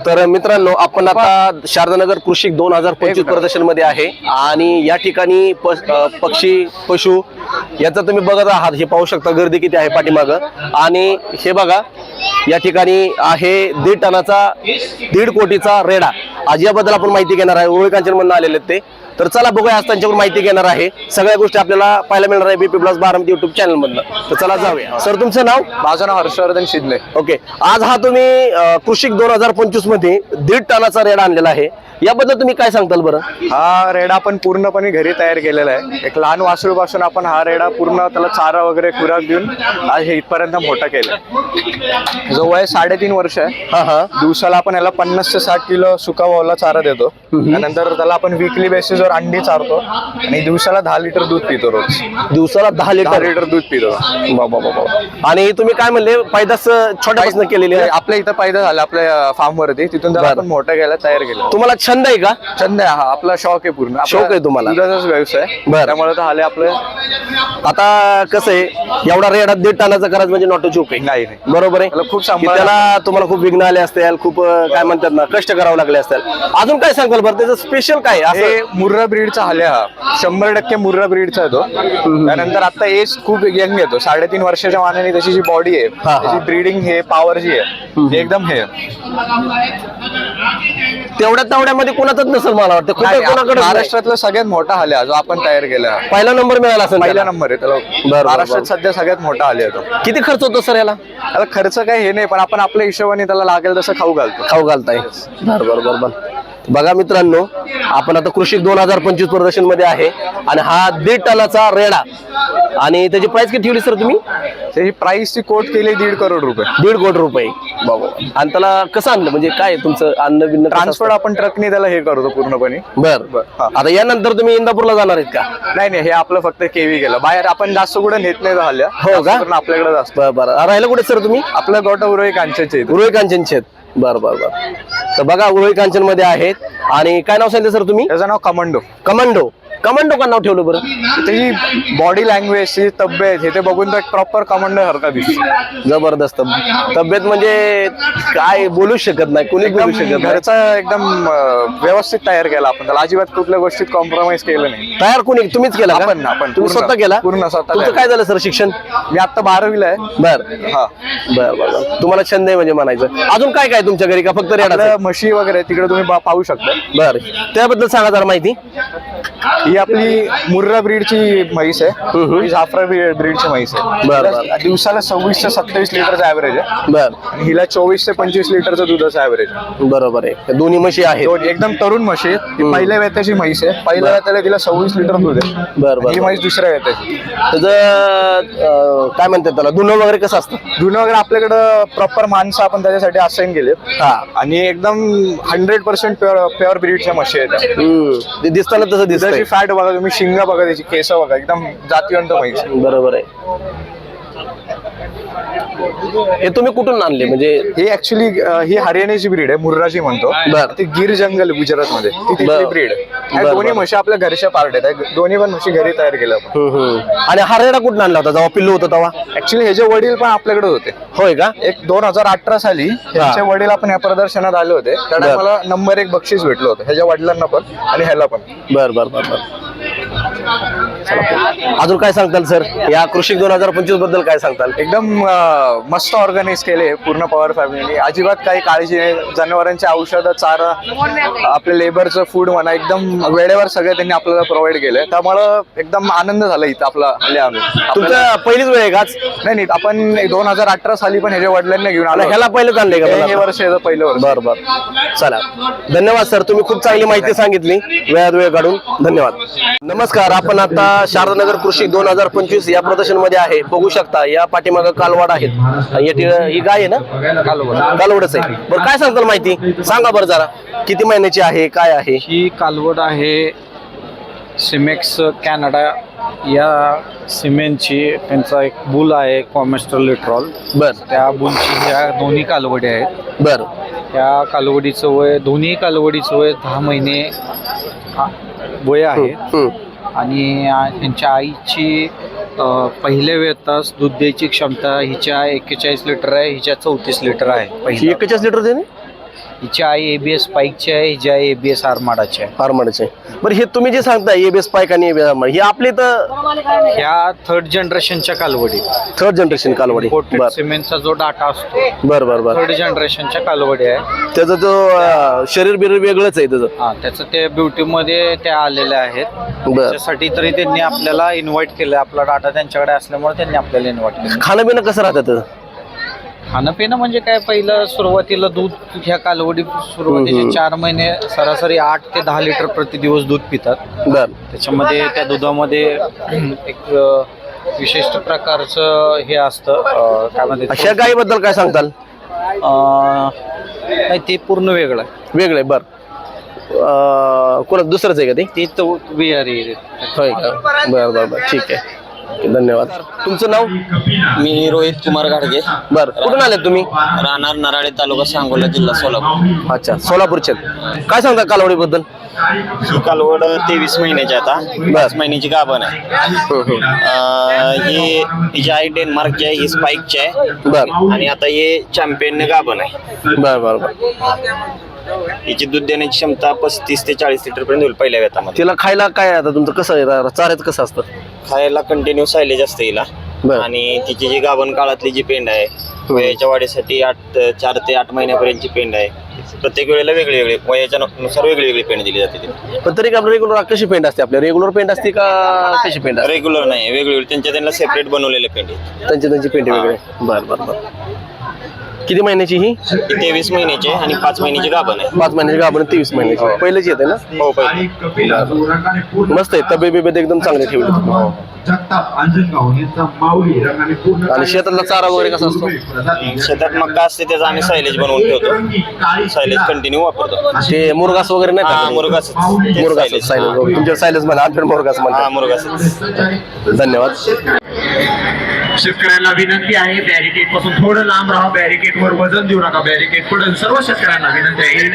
तर मित्रांनो आपण आता शारदानगर कृषी दोन हजार पंचवीस प्रदर्शनमध्ये आहे आणि या ठिकाणी पक्षी पशु याचा तुम्ही बघत आहात. हे पाहू शकता गर्दी किती आहे पाठीमागं. आणि हे बघा या ठिकाणी आहे दीड टनाचा दीड कोटीचा रेडा. आज याबद्दल आपण माहिती घेणार आहे. ओळखांच्या म्हणून आलेले आहेत ते. तर चला बघूया आज त्यांच्याकडून माहिती घेणार आहे. सगळ्या गोष्टी आपल्याला पाहायला मिळणार आहे B P plus Baramati YouTube channel मधनं. तर चला जाऊया. सर तुमचं नाव? माझं नाव हर्षवर्धन शिंदे ओके आज हा तुम्ही कृषिक दोन हजार पंचवीसमध्ये दीड टनाचा रेडा आणलेला आहे. याबद्दल तुम्ही काय सांगताल बरं? हा रेडा आपण पूर्णपणे घरी तयार केलेला आहे. एक लहान वासरू पासून आपण हा रेडा पूर्ण त्याला चारा वगैरे खुराक देऊन आज हे इथपर्यंत मोठा केलं जो वय साडेतीन वर्ष आहे. हा हा. दिवसाला आपण याला पन्नास ते साठ किलो सुका वावला चारा देतो. त्यानंतर त्याला आपण विकली बेसिसवर अंडी चारतो आणि दिवसाला दहा लिटर दूध पितो रोज. दिवसाला दहा दहा लिटर? लिटर दूध पितो. बाबा बाबा आणि तुम्ही काय म्हणले पैदास छोट्यापासून केलेली आहे? आपल्या इथं पैदा झाला आपल्या फार्म वरती तिथून त्याला बरं. आपण मोठं केलं तयार केलं. तुम्हाला छंद आहे का? छंद आहे हा. आपला शौक आहे पूर्ण. आपला शौक आहे तुम्हाला? दुधाचाच व्यवसाय बरं. त्यामुळे तर आले आपलं. आता कसं आहे एवढा रेडा दीड टनाचा करायचं म्हणजे नॉट चूक आहे. नाही नाही. बरोबर आहे? त्याला खूप की सांभाळ त्याला तुम्हाला खूप विघ्न आले असतील खूप अ, काय म्हणतात ना कष्ट करावं लागले असतील. अजून काय सांगाल बरं त्याचं स्पेशल काय आहे? असं हे मुर्रा ब्रीडचा हाले हा. शंभर टक्के मुर्रा ब्रीडचा आहे तो. त्यानंतर आता एज खूप यंग येतो साडेतीन वर्षाच्या मानाने त्याची जी बॉडी आहे. त्याची ब्रीडिंग हे पॉवर जी आहे ती एकदम हे. तेवढ्या तेवढ्यामध्ये कोणाचंच नसेल मला वाटतं. नाही, कुठे कोणाकडे महाराष्ट्रातला सगळ्यात मोठा हाले हा जो आपण तयार केला पहिला नंबर मिळाला असेल पहिला. नंबर आहे त्याला महाराष्ट्रात सध्या सगळ्यात मोठा हाले आहे तो. किती खर्च होतो सर याला? आता खर्च काही हे नाही पण आपण आपल्या हिशोबाने त्याला लागेल तसं खाऊ घालतो. खाऊ घालताय. बर बर बर बर. बघा मित्रांनो आपण आता कृषी दोन हजार पंचवीस प्रदर्शनमध्ये आहे आणि हा दीड टनाचा रेडा. आणि त्याची प्राइस किती ठेवली सर तुम्ही? त्याची प्राइस ती कोट केली दीड करोड रुपये. दीड कोटी रुपये. बाबा आणि त्याला कसं आणलं? म्हणजे काय तुमचं अन्न बिन्न ट्रान्सपोर्ट आपण ट्रकने त्याला हे करतो पूर्णपणे? बर. बर. आता यानंतर तुम्ही इंदापूरला जाणार आहेत का? नाही नाही हे आपलं फक्त केवी गेलं. बाहेर आपण जास्त कुठे नेत नाही झाल्या हो का? आपल्याकडे जास्त. बर राहिलं कुठे सर तुम्ही? आपलं गोटा उरळी कांच्याचे इथं. उरुळी कांचन शेत बर बर बर. तर बघा उरुळी कांचनमध्ये आहेत. आणि काय नाव सांगितलं सर तुम्ही? त्याचं नाव कमांडो. कमांडो. कमांडो का नाव ठेवलं बरं. त्याची बॉडी लँग्वेज ती तब्येत हे ते बघून तो एक प्रॉपर कमांडो सारखा दिसतो जबरदस्त. तब्येत म्हणजे काय बोलूच शकत नाही कोणीच बोलू शकत नाही. घरचा एकदम अं, व्यवस्थित तयार केला आपण. त्याला अजिबात कुठल्या गोष्टीत कॉम्प्रोमाइज केलं नाही. तयार कोणी? तुम्हीच केला का? आपण- आपण तुम्ही पूर्ण- स्वतः केला? पूर्ण स्वतः तुमचं तयार. काय झालं सर शिक्षण? मी आता बारावीला आहे. बर. हा. बर बर बर. तुम्हाला छंद आहे म्हणजे म्हणायचं. अजून काय काय तुमच्या घरी का? फक्त रेडा म्हशी वगैरे तिकडे तुम्ही पाहू शकता. बर. त्याबद्दल सांगा जरा माहिती. ही आपली मुर्रा ब्रीडची म्हैस आहे. ही जाफरा ब्रीडची म्हैस आहे. बरं, हिला दिवसाला सव्वीस ते सत्तावीस लिटरचा ऍव्हरेज आहे. बर. आणि हिला चोवीस ते पंचवीस लिटरचं दुधाचं ऍव्हरेज आहे. बरोबर आहे. दोन्ही म्हशी आहेत. दोन- एकदम तरुण म्हशी आहेत. ही पहिल्या वेत्याची म्हैस आहे. पहिल्या वेत्याला तिला सव्वीस लिटर दूध आहे. बर बर ही म्हैस दुसऱ्या वेत्याची त्याचं अं, काय म्हणतात त्याला? धुणं वगैरे कसं असतं? धुणं वगैरे आपल्याकडं प्रॉपर माणसं आपण त्याच्यासाठी असाइन केले हा. आणि एकदम हंड्रेड पर्सेंट प्युअर प्युअर ब्रीडच्या म्हशी आहेत. हम्म. ते दिसताना तसं दिसतंय. फॅट बघा तुम्ही शिंग बघा त्याची केस बघा एकदम जातीवंत म्हैस बरोबर आहे. हे तुम्ही कुठून आणले? म्हणजे ही ऍक्च्युली ही हरियाणाची ब्रीड आहे मुर्राजी म्हणतो. बर. ती गिर जंगल गुजरात मध्ये ती तिथली बर. ब्रीड बर, दोन्ही बर. म्हशी आपल्या घरच्या पार्ट आहेत. दोन्ही पण म्हशी घरी तयार केल्या आपण. हम्म, हम्म. आणि हा रेडा कुठून आणला होता? जेव्हा पिल्लू होता तेव्हा? ऍक्च्युली हे जे वडील पण आपल्याकडे होते. होय का? एक दोन हजार अठरा साली त्यांचे वडील आपण या प्रदर्शनात आले होते. त्या बर. टायमाला नंबर एक बक्षीस भेटलं होतं. ह्याच्या वडिलांना पण आणि ह्याला पण. बर बर बर बर. अजून काय सांगताल सर? या कृषी दोन हजार पंचवीसबद्दल काय सांगताल? एकदम अं, मस्त ऑर्गनाईज केले पूर्ण पॉवर फॅमिली अजिबात काही काळजी नाही. जनावरांचे औषधं चारा आपल्या लेबरचं फूड म्हणा एकदम वेळेवर सगळं त्यांनी आपल्याला प्रोव्हाइड केलंय त्यामुळं एकदम आनंद झाला इथं आपला आले आपल्याला- तुमचं पहिलीच वेळ आहे का आज? नाही नाही आपण दोन हजार अठरा साली पण ह्याच्या वडिलांना घेऊन आलो. ह्याला पहिलेच आणलंय का हे- हे मला? वर्ष याचं पहिलं वर्ष बर बर. चला. धन्यवाद सर. तुम्ही खूप चांगली माहिती सांगितली. वेळात वेळ काढून. धन्यवाद. नमस्कार. आपण आता शारदानगर कृषी दोन हजार पंचवीस या प्रदर्शनमध्ये आहे. बघू शकता या पाठीमागं कालवाड आहेत. ही गाय आहे ना? कालवडच आहे. बरं काय सांगताल माहिती? सांगा बरं जरा. किती महिन्याची आहे? काय आहे? ही कालवड आहे सिमेक्स कॅनडा. या सिमेंटची त्यांचा एक बुल आहे कॉमेस्ट्रल लिट्रॉल बर. त्या बुलची ह्या दोन्ही कालवडी आहेत. बर. त्या कालवडीचं वय दोन्ही कालवडीचं वय दहा महिने वय आहे. आणि त्यांच्या आईची पहिले पहिल्या वेतास दूध द्यायची क्षमता हिच्या एक्केचाळीस लिटर आहे हिच्या चौतीस लिटर आहे ही पहिल्या लिटर देणे? हिची आई एबीएस पाईकची आहे हिची आई एबीएस आरमाडाची आहे. आरमाडचे बरं हे तुम्ही जे सांगताय एबीएस पाईक आणि ABS आरमाड, हे आपले तर ह्या थर्ड जनरेशनच्या कालवडी थर्ड जनरेशन कालवडी. कोटेड बर. सिमेंटचा जो डाटा असतो बर बर बर. थर्ड जनरेशनच्या कालवडी आहे. त्याचं जो अं, शरीर बिरीर वेगळंच आहे त्याचं. हा त्याचं ते ब्युटीमध्ये त्या आलेल्या आहेत. बर. त्याच्यासाठी तरी त्यांनी आपल्याला इन्व्हाइट केलं आपला डाटा त्यांच्याकडे असल्यामुळे त्यांनी आपल्याला इन्व्हाइट केलं खाणं पिणं कसं राहतं त्याचं? खाणं पिणं म्हणजे काय? पहिलं सुरुवातीला दूध ह्या कालवडी. सुरुवातीचे चार महिने सरासरी आठ ते दहा लिटर प्रति दिवस दूध पितात. बर. त्याच्यामध्ये त्या दुधामध्ये एक विशिष्ट प्रकारचं हे असतं अ, काय म्हणते अशा गायीबद्दल काय सांगताल? नाही ते पूर्ण वेगळं आहे. वेगळे बर. कोणा दुसरंच आहे का ते? ते तो बिहारी होय का? बर बर बर. ठीक आहे. धन्यवाद. तुमचं नाव? मी रोहित कुमार गाडगे. बर कुठून आले तुम्ही? राहणार नराळे तालुका सांगोला जिल्हा सोलापूर. अच्छा सोलापूरचे. काय सांगता कालवडी बद्दल ही कालवड तेवीस महिन्याची आता. पाच महिन्याची गाभण आहे. अं, ही हिची आई डेन्मार्कची आहे ही स्पाईकची आहे. बर. आणि आता हे चॅम्पियन गाभण आहे. बर बर बर. हिची दूध देण्याची क्षमता पस्तीस ते चाळीस लिटर पर्यंत होईल पहिल्या वेतामध्ये तिला खायला काय आहे आता? तुमचं कसं आहे? चाऱ्याचं कसं असतं? खायला कंटिन्यू सायलेज असते हिला. बर. आणि तिची जी गाभण काळातली जी पेंड आहे वयाच्या वाढीसाठी आठ चार ते आठ महिन्यापर्यंतची पेंड आहे. प्रत्येक वेळेला वेगळी वेगळी वयाच्या नुसार वेगळी वेगळी पेंड दिली जाते तिला. पण तरी आपलं रेग्युलर कशी पेंट असते आपल्या रेग्युलर पेंट असते का कशी पेंट असते? रेग्युलर नाही वेगळी वेगळी. त्यांच्या त्यांना सेपरेट बनवलेले पेंड आहेत. त्यांची त्यांची पेंट वेगळे. बर बर बर. किती महिन्याची ही? ही तेवीस महिन्याची आहे आणि पाच महिन्याची गाभण आहे. पाच महिन्याची आपण तेवीस महिन्याची. पहिलेच येते ना? हो पहिले. मस्त आहे. तब्येत बिब्येत एकदम चांगली ठेवली तुम्ही. जगताप अंजनगाव यांचा माऊली रंगाने पूर्ण आणि शेतातला चारा वगैरे कसा असतो? शेतात मका असते त्याचा आम्ही सायलेज बनवून ठेवतो. सायलेज कंटिन्यू वापरतो. ते मुरगास वगैरे नाही हा का मुरगास मुरगास सायलेज. तुमच्या सायलेज म्हणा आमच्या मुरगास हा म्हणा मुरगास धन्यवाद. शेतकऱ्यांना विनंती आहे. बॅरिकेडपासून थोडं लांब राहा. बॅरिकेड वर वजन देऊ नका. बॅरिकेड पडून सर्व शेतकऱ्यांना विनंती आहे.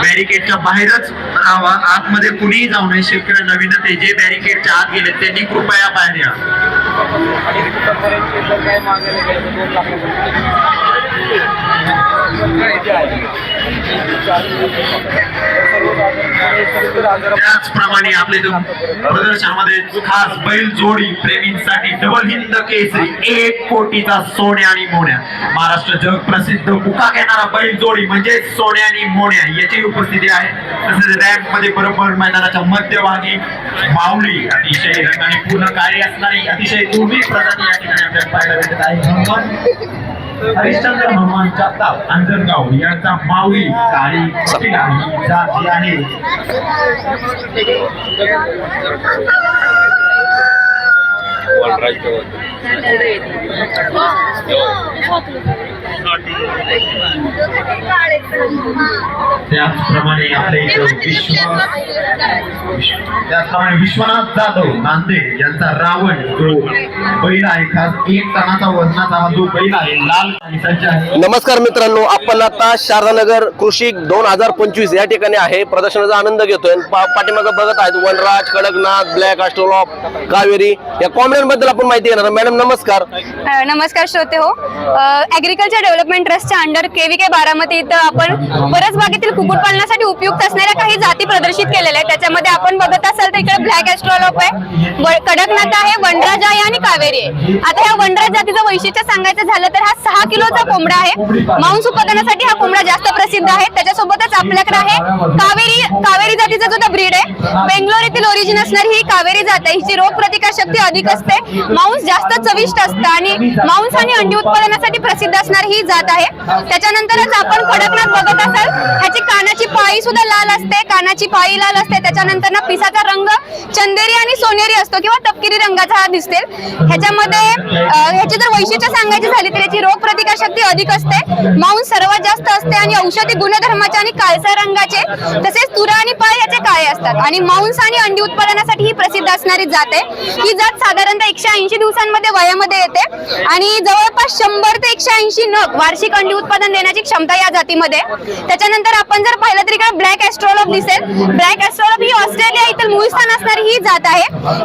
बॅरिकेडच्या बाहेरच राहावा आतमध्ये कुणीही जाऊ नये. शेतकऱ्यांना विनंती आहे. जे बॅरिकेडच्या आत गेले त्यांनी कृपया बाहेर या. त्याचप्रमाणे आपले प्रदर्शनामध्ये खास बैल जोडी प्रेमींसाठी डबल हिंद केसरी एक कोटीचा सोन्या आणि मोन्या. महाराष्ट्र जग प्रसिद्ध मुका घेणारा बैल जोडी म्हणजे सोन्या आणि मोन्या याची उपस्थिती आहे. तसेच रॅम्पमध्ये बरोबर मैदानाच्या मध्यभागी माऊली अतिशय रंगाने पूर्ण कार्य असणारी अतिशय दुर्मिळ प्रजाती या ठिकाणी आपल्याला पाहायला भेटत आहे. हरिश्चंद्र हनुमान जगताप अंजनगाव यांचा माऊली काळी कपिला ही जात जी आहे त्याचप्रमाणे आपल्या इथं विश्व त्याचप्रमाणे विश्वनाथ जाधव नांदेड यांचा रावण जो बैल आहे खास एक टनाचा वजनाचा हा जो बैल आहे लाल नमस्कार मित्रांनो आपण आता शारदानगर कृषी दोन हजार पंचवीस या ठिकाणी आहे. प्रदर्शनाचा आनंद घेतोय. पा- पाठीमागं बघत आहेत वनराज कडकनाथ ब्लॅक अस्ट्रोलॉप कावेरी. या बद्दल आपण माहिती घेणार मॅडम नमस्कार. नमस्कार श्रोते हो. ॲग्रिकल्चर डेव्हलपमेंट ट्रस्टच्या under K V K Baramati इथं आपण परस बागेतील कुक्कुटपालनासाठी उपयुक्त असणाऱ्या काही जाती प्रदर्शित केलेल्या आहेत. त्याच्यामध्ये आपण बघत असाल तर इकडे ब्लॅक ॲस्ट्रॉलॉप आहे कडकनाथ आहे वनराज आहे आणि कावेरी आहे. आता ह्या वनराज जातीचं वैशिष्ट्य सांगायचं झालं तर हा सहा किलोचा कोंबडा आहे. मांस उत्पादनासाठी हा कोंबडा जास्त प्रसिद्ध आहे. त्याच्यासोबतच आपल्याकडे आहे कावेरी कावेरी जातीचा जो ब्रीड आहे. बेंगलोर येथील ओरिजिन असणारी ही कावेरी जात आहे. हिची रोग प्रतिकार शक्ती अधिक असते. मांस जास्त चविष्ट असतं आणि मांस आणि अंडी उत्पादनासाठी प्रसिद्ध असणारी ही जात आहे. त्याच्यानंतरच आपण कडकनाथ बघत असाल ह्याची पाळी सुद्धा लाल असते कानाची पाळी लाल असते. त्याच्यानंतर ना पिसाचा रंग चंदेरी आणि सोनेरी असतो किंवा तपकिरी रंगाचा हा दिसते. ह्याच्यामध्ये ह्याची जर वैशिष्ट्य सांगायची झाली तर याची रोग प्रतिकारशक्ती अधिक असते. मांस सर्वात जास्त असते आणि औषधी गुणधर्माचे आणि काळसा रंगाचे तसेच तुरा आणि पाय याचे काळे असतात. आणि मांस आणि अंडी उत्पादनासाठी ही प्रसिद्ध असणारी जात आहे. ही जात साधारणतः एकशे ऐंशी दिवसांमध्ये वयामध्ये येते. आणि जवळपास शंभर ते एकशे ऐंशी नग वार्षिक अंडी उत्पादन देण्याची क्षमता या जातीमध्ये. त्याच्यानंतर आपण जर पाहिलं तरी इकडे ब्लॅक एस्ट्रॉलॉप दिसेल? ब्लॅक एस्ट्रॉलॉप ही ऑस्ट्रेलिया येथील मूळ स्थान असणारी ही जात आहे.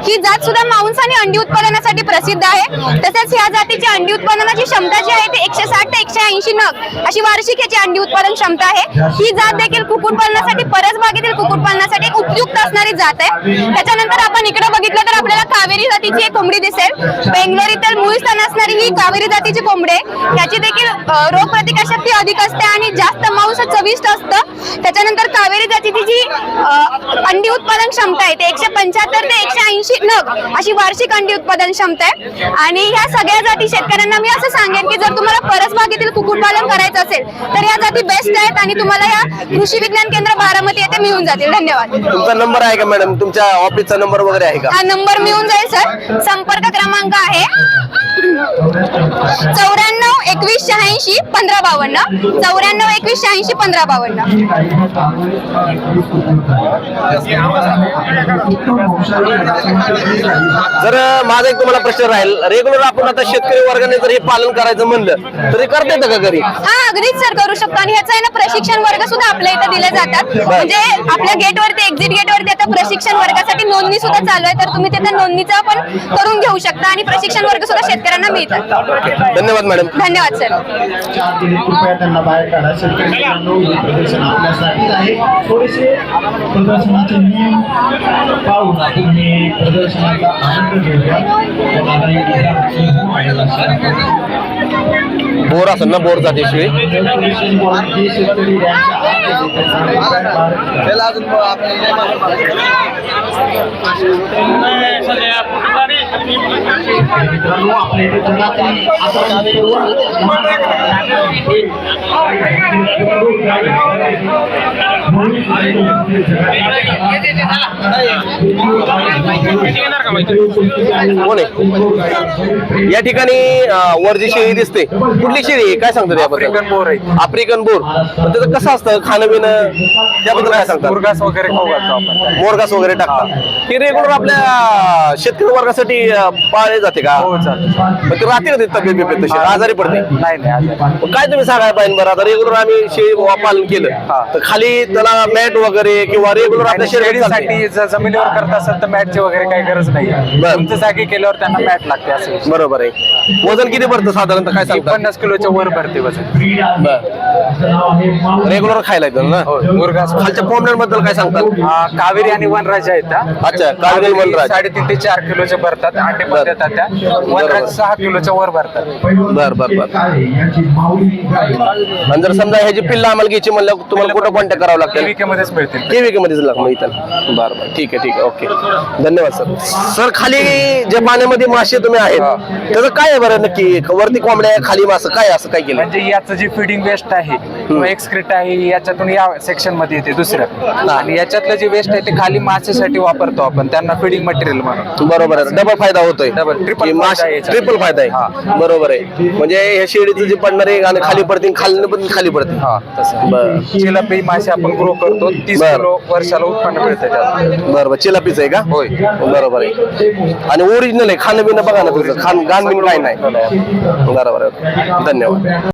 ही जात सुद्धा मांस आणि अंडी उत्पादनासाठी प्रसिद्ध आहे. तसेच ह्या जातीची अंडी उत्पादनाची क्षमता जी आहे ती एकशे साठ ते एकशे ऐंशी नग अशी वार्षिक याची अंडी उत्पादन क्षमता आहे. ही जात देखील कुक्कुटपालनासाठी परसबागेतील कुक्कुटपालनासाठी एक उपयुक्त असणारी जात आहे. त्याच्यानंतर आपण इकडे बघितलं तर आपल्याला कावेरी जातीची एक कोंबडी दिसेल. बेंगलोर येथील मूळ स्थान असणारी ही कावेरी जातीची कोंबडी आहे. याची देखील अ, रोगप्रतिकारशक्ती अधिक असते आणि जास्त मांस चविष्ट असतं. त्याच्या त्याच्यानंतर कावेरी जातीची जी अंडी उत्पादन क्षमता आहे ते एकशे पंच्याहत्तर ते एकशे ऐंशी नग अशी वार्षिक अंडी उत्पादन क्षमता आहे. आणि ह्या सगळ्या जाती शेतकऱ्यांना मी असं सांगेन की जर तुम्हाला परसबागेतील कुक्कुटपालन करायचं असेल तर या जाती बेस्ट आहेत आणि तुम्हाला या कृषी विज्ञान केंद्र बारामती येथे मिळून जातील. धन्यवाद. तुमचा नंबर आहे का मॅडम तुमच्या ऑफिसचा नंबर वगैरे आहे का? हा नंबर मिळून जाईल सर संपर्क क्रमांक आहे चौऱ्याण्णव एकवीस शहाऐंशी पंधरा बावन्न. चौऱ्याण्णव एकवीस शहाऐंशी पंधरा बावन्न. जर माझा एक तुम्हाला प्रश्न राहील. रेग्युलर आपण आता शेतकरी वर्गाने जर हे पालन करायचं म्हणलं तर करता येतं का घरी? हा अगदीच सर करू शकतो. आणि ह्याचं आहे ना प्रशिक्षण वर्ग सुद्धा आपल्या इथे दिले जातात. म्हणजे आपल्या गेटवरती एक्झिट गेटवरती आता प्रशिक्षण वर्गासाठी नोंदणी सुद्धा चालू आहे. तर तुम्ही तिथे नोंदणीचा पण करून घेऊ शकता आणि प्रशिक्षण वर्ग सुद्धा शेतकऱ्यांना मिळतात धन्यवाद मॅडम धन्यवाद सर कृपया त्यांना बाहेर काढा. शेतकरी आपल्यासाठीच आहे. थोडेसे प्रदर्शनाचे नियम पाहून आपण हे प्रदर्शनाचा आनंद घेऊया. बोर असेल ना बोर जाते शिवाय. मित्रांनो आपल्या इथे जगातील आता या ठिकाणी अं, वर जी शेळी दिसते कुठली शेळी आहे? काय सांगतात याबद्दल? आफ्रिकन बोर आहे. African Boer. पण त्याचं कसं असतं? खाणं पिणं त्याबद्दल काय सांगतात? मुरगास वगैरे मोरगास वगैरे टाकतात. हे रेग्युलर आपल्या शेतकरी वर्गासाठी पाळले जाते का? हो पण ते राहते का ते तब्येत बिब्येत तशी आजारी पडते? नाही नाही आजारी. मग काय तुम्ही सांगायला पाहिजे बरं आता रेग्युलर आम्ही शेळी पालन केलं. तर खाली त्याला मॅट वगैरे किंवा रेग्युलर आपल्या जर जमिनीवर करत असेल तर मॅटची वगैरे काही गरज नाही. बरं. तुमच्या जागी केल्यावर त्यांना मॅट लागते असं विषय. बरोबर आहे. वजन किती भरतं साधारणतः? काय ती सांगतात पन्नास किलोच्या वर भरते वजन. रेग्युलर खायला येतं ना? हो खालच्या कोंबड्यांबद्दल काय सांगतात कावेरी आणि वनराज आहेत. अच्छा, कावेरी, वनराज. साडेतीन ते चार किलोचे भरतात अंडे पण बरं. देतात त्या. बरोबर. वनराज सहा किलोच्या वर भरतात. बर बर बर. आणि जर समजा ह्याची पिल्ला आम्हाला घ्यायची म्हणलं तुम्हाला कुठं कॉन्टॅक्ट करावं लागतं केविके मध्येच मिळतील. केवीके मध्येच लाग इथं. बरं बरं. ठीक आहे ठीक आहे. ओके. धन्यवाद सर. सर खाली जे पाण्यामध्ये मासे तुम्ही आहेत त्याचं काय आहे बरं? नक्की वरती कोंबड्या खाली मासं काय असं काय केलं म्हणजे याचं जे फिडिंग वेस्ट आहे किंवा एक्सक्रिट आहे याच्यातून या सेक्शनमध्ये येते दुसरं. आणि याच्यातलं जे वेस्ट आहे ते खाली मासेसाठी वापरतो आपण त्यांना फिडिंग मटेरियल म्हणून. बरोबर आहे. डबल फायदा होतोय. आहे याच्यात. ट्रिपल फायदा हा. आहे बरोबर आहे. म्हणजे ह्या शेळीचं जे पडणारे आणि खाली पडतील खाली पण खाली हा तसं. बर. चिलापी मासे आपण ग्रो करतो तीस. किलो वर्षाला उत्पन्न मिळतं बरोबर चिलापीच आहे का? होय. बरोबर आहे. आणि ओरिजिनल आहे. खाणं बिणं बघा ना तुझं खाण गाण बिन काय नाही. बरोबर आहे. धन्यवाद.